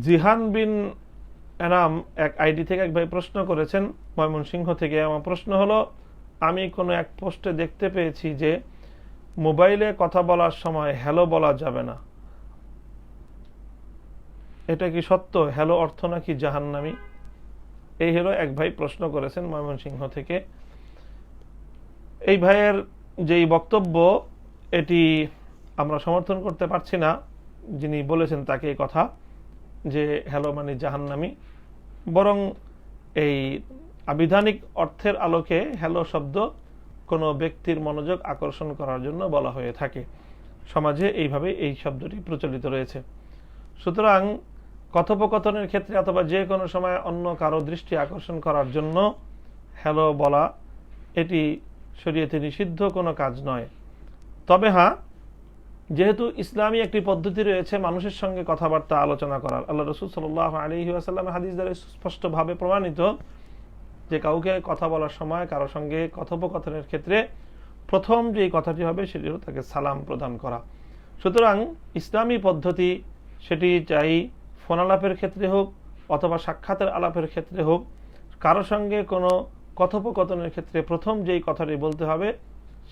জিহান বিন এনাম এক আইডি থেকে এক ভাই প্রশ্ন করেছেন, ময়মনসিংহ থেকে। আমার প্রশ্ন হলো, আমি কোনো এক পোস্টে দেখতে পেয়েছি যে মোবাইলে কথা বলার সময় হ্যালো বলা যাবে না। এটা কি সত্য? হ্যালো অর্থ নাকি জাহান্নামি? এই হলো এক ভাই প্রশ্ন করেছেন ময়মনসিংহ থেকে। এই ভাইয়ের যেই বক্তব্য, এটি আমরা সমর্থন করতে পারছি না। যিনি বলেছেন তাকে এই কথা। যে হ্যালো মানে জাহান্নামি। বরং এই আবিধানিক অর্থের আলোকে হ্যালো শব্দ কোনো ব্যক্তির মনোযোগ আকর্ষণ করার জন্য বলা হয়ে থাকে। সমাজে এইভাবে এই শব্দটি প্রচলিত রয়েছে। সুতরাং কথোপকথনের ক্ষেত্রে অথবা যে কোনো সময় অন্য কারও দৃষ্টি আকর্ষণ করার জন্য হ্যালো বলা এটি শরীয়তে নিষিদ্ধ কোনো কাজ নয়। তবে হ্যাঁ যেহেতু ইসলামী একটি পদ্ধতি রয়েছে মানুষের সঙ্গে কথাবার্তা আলোচনা করার। আল্লাহ রসুল সাল্লাহ আলী আসাল্লাম হাদিস দ্বারা স্পষ্টভাবে প্রমাণিত যে কাউকে কথা বলার সময় কারও সঙ্গে কথোপকথনের ক্ষেত্রে প্রথম যে কথাটি হবে সেটি হলো তাকে সালাম প্রদান করা। সুতরাং ইসলামী পদ্ধতি সেটি চাই ফোন আলাপের ক্ষেত্রে হোক অথবা সাক্ষাতের আলাপের ক্ষেত্রে হোক, কারও সঙ্গে কোনো কথোপকথনের ক্ষেত্রে প্রথম যেই কথাটি বলতে হবে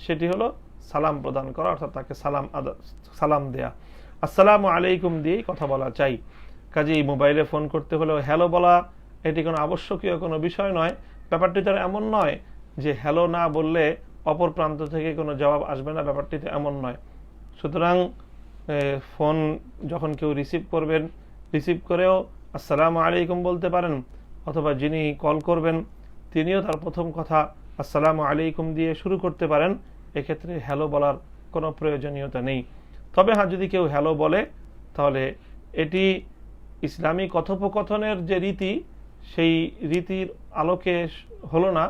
সেটি হলো সালাম প্রদান করা, অর্থাৎ তাকে সালাম আদা, সালাম দেয়া। আসসালামু আলাইকুম দিয়েই কথা বলা চাই। কাজেই মোবাইলে ফোন করতে হলেও হ্যালো বলা, এটি কোনো আবশ্যকীয় কোনো বিষয় নয়। ব্যাপারটি তো এমন নয় যে হ্যালো না বললে অপর প্রান্ত থেকে কোনো জবাব আসবে না, ব্যাপারটি তো এমন নয়। সুতরাং ফোন যখন কেউ রিসিভ করবেন, রিসিভ করেও আসসালামু আলাইকুম বলতে পারেন, অথবা যিনি কল করবেন, তিনিও তার প্রথম কথা আসসালামু আলাইকুম দিয়ে শুরু করতে পারেন। এক্ষেত্রে হ্যালো বলার কোনো প্রয়োজনীয়তা নেই। তবে হ্যাঁ যদি কেউ হ্যালো বলে, তাহলে এটি ইসলামী কথোপকথনের যে রীতি, সেই রীতির আলোকে হলো না,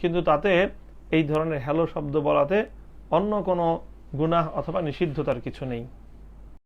কিন্তু তাতে এই ধরনের হ্যালো শব্দ বলাতে অন্য কোনো গুনাহ অথবা নিষিদ্ধতার কিছু নেই।